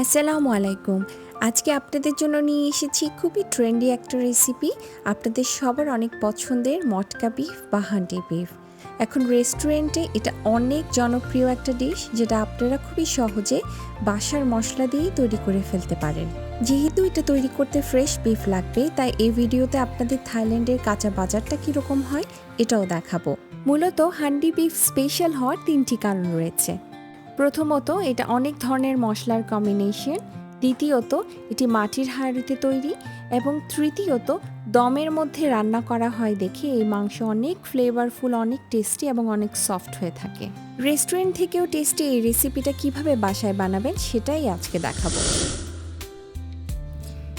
আসসালামু আলাইকুম। আজকে আপনাদের জন্য নিয়ে এসেছি খুবই ট্রেন্ডি একটা রেসিপি। আপনাদের সবার অনেক পছন্দের মটকা বিফ বা হান্ডি বিফ এখন রেস্টুরেন্টে এটা অনেক জনপ্রিয় একটা ডিশ যেটা আপনারা খুবই সহজে বাসার মশলা দিয়েই তৈরি করে ফেলতে পারেন। যেহেতু এটা তৈরি করতে ফ্রেশ বিফ লাগবে, তাই এই ভিডিওতে আপনাদের থাইল্যান্ডের কাঁচা বাজারটা কীরকম হয়, এটাও দেখাবো। মূলত হান্ডি বিফ স্পেশাল হওয়ার তিনটি কারণ রয়েছে। প্রথমত, এটা অনেক ধরনের মশলার কম্বিনেশন দ্বিতীয়ত, এটি মাটির হাঁড়িতে তৈরি এবং তৃতীয়ত, দমের মধ্যে রান্না করা হয় দেখে এই মাংস অনেক ফ্লেভারফুল অনেক টেস্টি এবং অনেক সফট হয়ে থাকে। রেস্টুরেন্ট থেকেও টেস্টি এই রেসিপিটা কীভাবে বাসায় বানাবেন, সেটাই আজকে দেখাবো।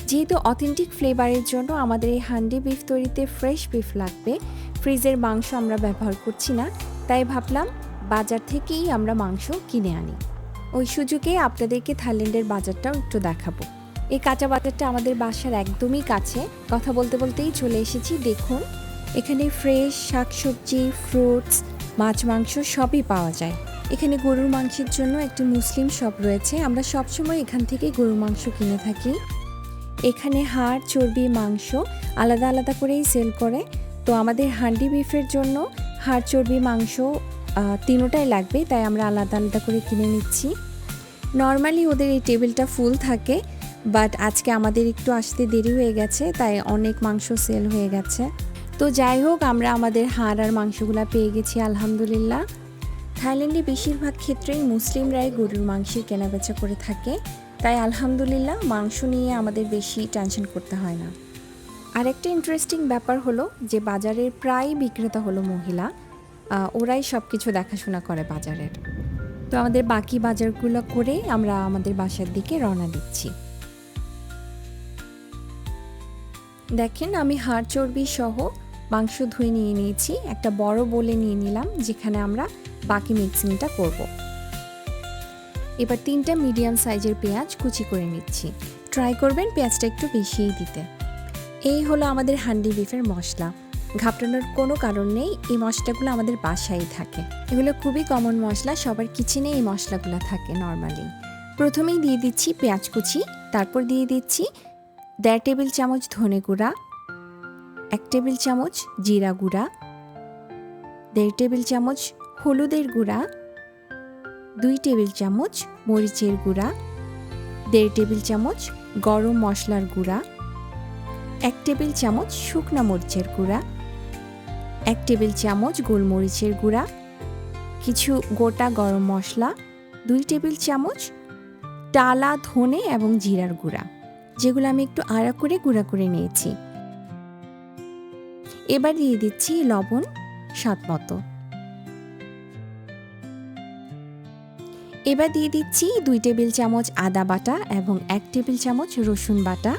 যেহেতু অথেন্টিক ফ্লেভারের জন্য আমাদের এই হান্ডি বিফ তৈরিতে ফ্রেশ বিফ লাগবে ফ্রিজের মাংস আমরা ব্যবহার করছি না, তাই ভাবলাম বাজার থেকেই আমরা মাংস কিনে আনি। ওই সুযোগে আপনাদেরকে থাইল্যান্ডের বাজারটাও একটু দেখাবো। এই কাঁচা বাজারটা আমাদের বাসার একদমই কাছে। কথা বলতে বলতেই চলে এসেছি। দেখুন, এখানে ফ্রেশ শাকসবজি ফ্রুটস মাছ, মাংস সবই পাওয়া যায়। এখানে গরুর মাংসের জন্য একটি মুসলিম শপ রয়েছে। আমরা সবসময় এখান থেকে গরুর মাংস কিনে থাকি। এখানে হাড়, চর্বি, মাংস আলাদা আলাদা করেই সেল করে। তো আমাদের হান্ডি বিফের জন্য হাড়, চর্বি, মাংস তিনোটাই লাগবে, তাই আমরা আলাদা আলাদা করে কিনে নিচ্ছি। নর্মালি ওদের এই টেবিলটা ফুল থাকে বাট আজকে আমাদের একটু আসতে দেরি হয়ে গেছে, তাই অনেক মাংস সেল হয়ে গেছে। তো যাই হোক, আমরা আমাদের হাড় আর মাংসগুলো পেয়ে গেছি, আলহামদুলিল্লাহ। থাইল্যান্ডে বেশিরভাগ ক্ষেত্রেই মুসলিমরাই গরুর মাংসের কেনাবেচা করে থাকে, তাই আলহামদুলিল্লাহ মাংস নিয়ে আমাদের বেশি টেনশন করতে হয় না। আরেকটা ইন্টারেস্টিং ব্যাপার হলো যে বাজারের প্রায় বিক্রেতা হলো মহিলা ওরাই সব কিছু দেখাশোনা করে বাজারের। তো আমাদের বাকি বাজারগুলো করে আমরা আমাদের বাসার দিকে রওনা দিচ্ছি। দেখেন আমি হাড় চর্বি সহ মাংস ধুয়ে নিয়ে নিয়েছি, একটা বড় বলে নিয়ে নিলাম, যেখানে আমরা বাকি মিক্সিংটা করব। এবার তিনটা মিডিয়াম সাইজের পেঁয়াজ কুচি করে নিচ্ছি। ট্রাই করবেন পেঁয়াজটা একটু বেশিই দিতে। এই হলো আমাদের হান্ডি বিফের মশলা। ঘাপটানোর কোনো কারণ নেই, এই মশলাগুলো আমাদের বাসায় থাকে। এগুলো খুবই কমন মশলা, সবার কিচেনে এই মশলাগুলো থাকে নর্মালি প্রথমেই দিয়ে দিচ্ছি পেঁয়াজ কুচি, তারপর দিয়ে দিচ্ছি দেড় টেবিল চামচ ধনে গুঁড়া, এক টেবিল চামচ জিরা গুঁড়া, দেড় টেবিল চামচ হলুদের গুঁড়া, দুই টেবিল চামচ মরিচের গুঁড়া, দেড় টেবিল চামচ গরম মশলার গুঁড়া, এক টেবিল চামচ শুকনা মরিচের গুঁড়া এক টেবিল চামচ গোলমরিচের গুঁড়া, কিছু গোটা গরম মশলা, দুই টেবিল চামচ টালা ধনে এবং জিরার গুঁড়া, যেগুলো আমি একটু আড়া করে গুঁড়া করে নিয়েছি। এবার দিয়ে দিচ্ছি লবণ স্বাদ মতো। এবার দিয়ে দিচ্ছি দুই টেবিল চামচ আদা বাটা এবং এক টেবিল চামচ রসুন বাটা,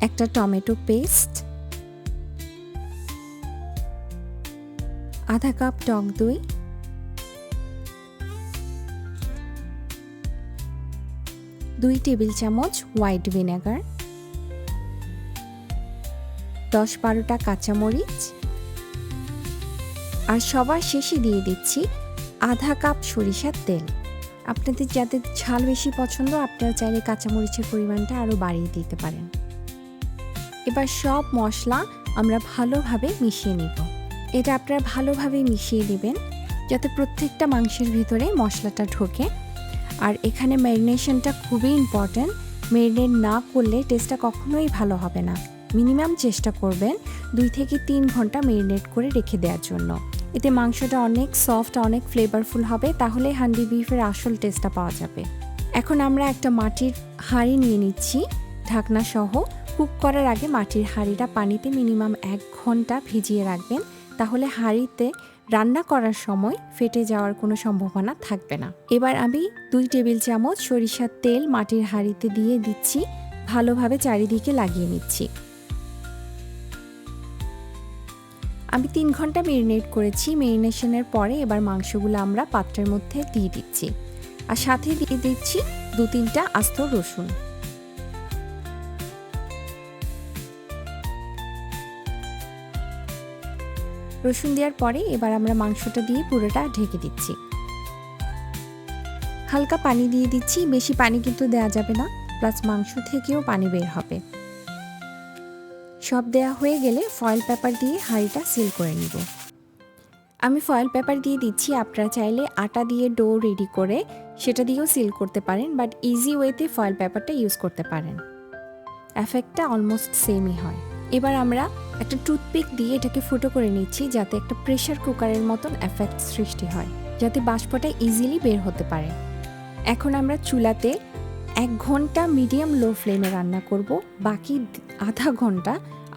একটা টমেটো পেস্ট আধা কাপ টক দই। দুই টেবিল চামচ হোয়াইট ভিনেগার। দশ বারোটা কাঁচামরিচ। আর সবার শেষে দিয়ে দিচ্ছি আধা কাপ সরিষার তেল। আপনাদের যাদের ঝাল বেশি পছন্দ, আপনারা চাইলে কাঁচামরিচের পরিমাণটা আরও বাড়িয়ে দিতে পারেন। এবার সব মশলা আমরা ভালোভাবে মিশিয়ে নিব। এটা আপনারা ভালোভাবে মিশিয়ে দিবেন, যাতে প্রত্যেকটা মাংসের ভিতরে মশলাটা ঢোকে। আর এখানে ম্যারিনেশনটা খুবই ইম্পর্ট্যান্ট ম্যারিনেট না করলে টেস্টটা কখনোই ভালো হবে না। মিনিমাম চেষ্টা করবেন দুই থেকে তিন ঘণ্টা ম্যারিনেট করে রেখে দেওয়ার জন্য। এতে মাংসটা অনেক সফট অনেক ফ্লেভারফুল হবে, তাহলে হান্ডি বিফের আসল টেস্টটা পাওয়া যাবে। এখন আমরা একটা মাটির হাঁড়ি নিয়ে নিচ্ছি, ঢাকনা সহ। কুক করার আগে মাটির হাঁড়িটা পানিতে মিনিমাম এক ঘণ্টা ভিজিয়ে রাখবেন। তাহলে হাঁড়িতে রান্না করার সময় ফেটে যাওয়ার কোনো সম্ভাবনা থাকবে না। এবার আমি দুই টেবিল চামচ সরিষার তেল মাটির হাঁড়িতে দিয়ে দিচ্ছি, ভালোভাবে চারিদিকে লাগিয়ে নিচ্ছি। আমি তিন ঘণ্টা মেরিনেট করেছি মেরিনেশনের পরে এবার মাংসগুলো আমরা পাত্রের মধ্যে দিয়ে দিচ্ছি। আর সাথে দিয়ে দিচ্ছি দু তিনটা আস্ত রসুন। রসুন দেওয়ার পরে এবার আমরা মাংসটা দিয়ে পুরোটা ঢেকে দিচ্ছি। হালকা পানি দিয়ে দিচ্ছি, বেশি পানি কিন্তু দেওয়া যাবে না প্লাস মাংস থেকেও পানি বের হবে। সব দেয়া হয়ে গেলে ফয়েল পেপার দিয়ে হাঁড়িটা সিল করে নিব। আমি ফয়েল পেপার দিয়ে দিচ্ছি, আপনারা চাইলে আটা দিয়ে ডো রেডি করে সেটা দিয়েও সিল করতে পারেন বাট ইজি ওয়েতে ফয়েল পেপারটা ইউজ করতে পারেন। এফেক্টটা অলমোস্ট সেমই হয়। এবার আমরা একটা টুথপিক দিয়ে এটাকে ফুটো করে নিচ্ছি যাতে একটা প্রেশার কুকারের মতন এফেক্ট সৃষ্টি হয়, যাতে বাষ্পটা ইজিলি বের হতে পারে। এখন আমরা চুলাতে এক ঘণ্টা মিডিয়াম লো ফ্লেমে রান্না করব, বাকি আধা ঘণ্টা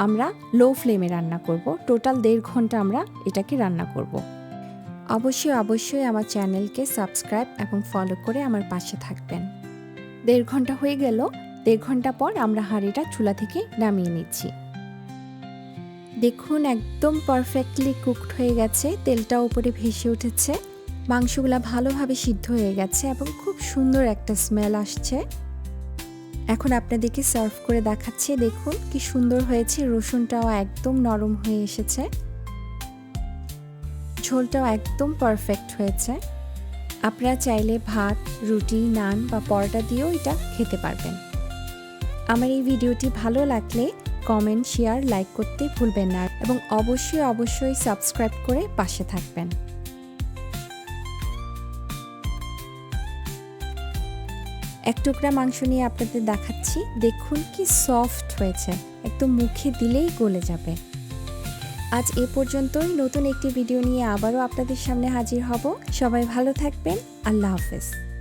আমরা লো ফ্লেমে রান্না করব টোটাল দেড় ঘণ্টা আমরা এটাকে রান্না করব। অবশ্যই অবশ্যই আমার চ্যানেলকে সাবস্ক্রাইব এবং ফলো করে আমার পাশে থাকবেন। দেড় ঘণ্টা হয়ে গেল, দেড় ঘণ্টা পর আমরা হাঁড়িটা চুলা থেকে নামিয়ে নিচ্ছি। দেখুন, একদম পারফেক্টলি কুকড হয়ে গেছে, তেলটা উপরে ভেসে উঠেছে। মাংসগুলো ভালোভাবে সিদ্ধ হয়ে গেছে এবং খুব সুন্দর একটা স্মেল আসছে। এখন আপনাদেরকে সার্ভ করে দেখাচ্ছি, দেখুন কি সুন্দর হয়েছে, রসুনটাও একদম নরম হয়ে এসেছে। ঝোলটাও একদম পারফেক্ট হয়েছে। আপনারা চাইলে ভাত, রুটি, নান বা পরোটা দিয়েও এটা খেতে পারবেন। আমার এই ভিডিওটি ভালো লাগলে কমেন্ট শেয়ার লাইক করতে ভুলবেন না এবং অবশ্যই অবশ্যই সাবস্ক্রাইব করে পাশে থাকবেন। এক টুকরা মাংস নিয়ে আপনাদের দেখাচ্ছি। দেখুন কি সফট হয়েছে। একদম মুখে দিলেই গলে যাবে। আজ এ পর্যন্তই। নতুন একটি ভিডিও নিয়ে আবারও আপনাদের সামনে হাজির হব। সবাই ভালো থাকবেন। আল্লাহ হাফেজ।